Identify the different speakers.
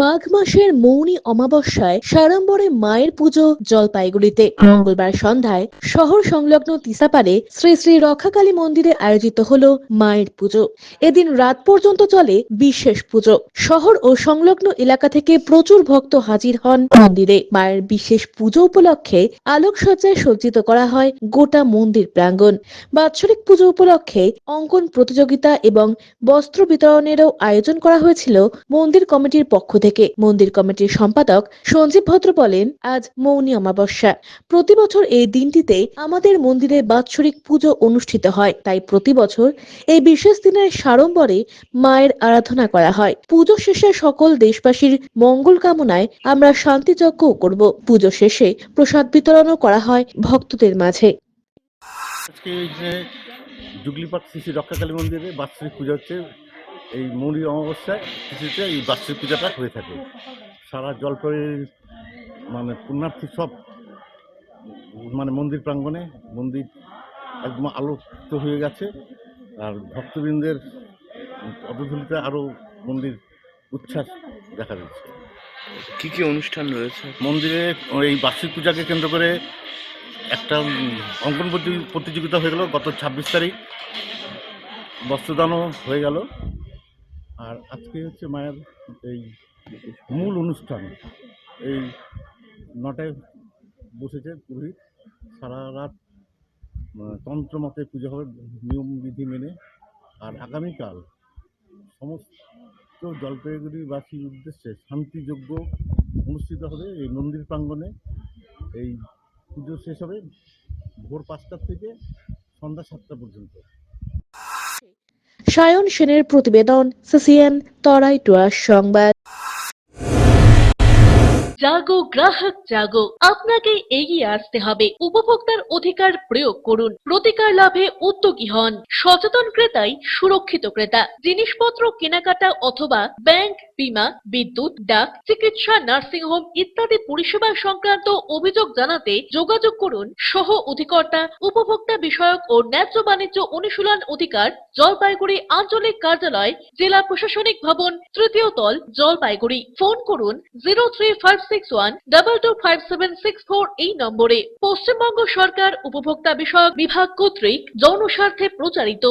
Speaker 1: মাঘ মাসের মৌনী অমাবস্যায় সাড়ম্বরে মায়ের পুজো জলপাইগুড়িতে। মঙ্গলবার সন্ধ্যায় শহর সংলগ্ন তিসাপাড়ে শ্রী শ্রী রক্ষাকালী মন্দিরে আয়োজিত হল মায়ের পুজো। এদিন রাত পর্যন্ত চলে বিশেষ পুজো। শহর ও সংলগ্ন এলাকা থেকে প্রচুর ভক্ত হাজির হন মন্দিরে। মায়ের বিশেষ পুজো উপলক্ষে আলোকসজ্জায় সজ্জিত করা হয় গোটা মন্দির প্রাঙ্গণ। বাৎসরিক পুজো উপলক্ষে অঙ্কন প্রতিযোগিতা এবং বস্ত্র বিতরণেরও আয়োজন করা হয়েছিল মন্দির কমিটির পক্ষ থেকে মন্দির কমিটির সম্পাদক সঞ্জীব ভদ্র বলেন, আজ মৌনী অমাবস্যা। প্রতি বছর এই দিনটিতে আমাদের মন্দিরে বাৎসরিক পুজো অনুষ্ঠিত হয়। তাই প্রতি বছর এই বিশেষ দিনের সাড়ম্বরে মায়ের আরাধনা করা হয়। পুজো শেষে সকল দেশবাসীর মঙ্গল কামনায় আমরা শান্তিযজ্ঞ করব। পুজো শেষে প্রসাদ বিতরণও করা হয় ভক্তদের মাঝে।
Speaker 2: আজকে এখানে জুগলিপাট শ্রী রক্ষাকালী মন্দিরে বাৎসরিক পূজা হচ্ছে। এই মৌলী অমাবস্যায় তিথিতে এই বাৎসরিক পূজাটা হয়ে থাকে। সারা জলপাইয়ের মানে পুণ্যার্থী সব মানে মন্দির প্রাঙ্গণে মন্দির একদম আলোকিত হয়ে গেছে। আর ভক্তবৃন্দের পদধূলিতে আরও মন্দির উচ্ছ্বাস দেখা যাচ্ছে।
Speaker 3: কী কী অনুষ্ঠান রয়েছে?
Speaker 2: মন্দিরে এই বার্ষিক পূজাকে কেন্দ্র করে একটা অঙ্কন প্রতি- প্রতিযোগিতা হয়ে গেল গত ছাব্বিশ তারিখ। বস্ত্রদানও হয়ে গেল। আর আজকে হচ্ছে মায়ের এই মূল অনুষ্ঠান এই নটায় বসেছে পুরোহিত সারা রাত আহ, তন্ত্র মতে পুজো হবে নিয়ম বিধি মেনে। আর আগামীকাল সমস্ত জলপাইগুড়িবাসীর উদ্দেশ্যে শান্তিযোগ্য অনুষ্ঠিত হবে এই মন্দির প্রাঙ্গণে। এই পুজো শেষ হবে ভোর পাঁচটার থেকে সন্ধ্যা সাতটা পর্যন্ত।
Speaker 1: সায়ন সেনের প্রতিবেদন, সিসিএন, তরাই টুয়ার সংবাদ।
Speaker 4: জাগো গ্রাহক, জাগো। আপনাকে এগিয়ে আসতে হবে। উপভোক্তার অধিকার প্রয়োগ করুন। প্রতিকার লাভে উদ্যোগী হন। সচেতন ক্রেতাই সুরক্ষিত ক্রেতা। জিনিসপত্র কেনাকাটা অথবা ব্যাংক বীমা, বিদ্যুৎ, ডাক, চিকিৎসা নার্সিংহোম ইত্যাদি পরিষেবা সংক্রান্ত অভিযোগ জানাতে যোগাযোগ করুন সহ অধিকর্তা, উপভোক্তা বিষয়ক ও ন্যায্য বাণিজ্য অনুশীলন অধিকার, জলপাইগুড়ি আঞ্চলিক কার্যালয়, জেলা প্রশাসনিক ভবন, তৃতীয় তল, জলপাইগুড়ি। ফোন করুন zero three five six one double two five seven six four এই নম্বরে। পশ্চিমবঙ্গ সরকার উপভোক্তা বিষয়ক বিভাগ কর্তৃক জনস্বার্থে প্রচারিত।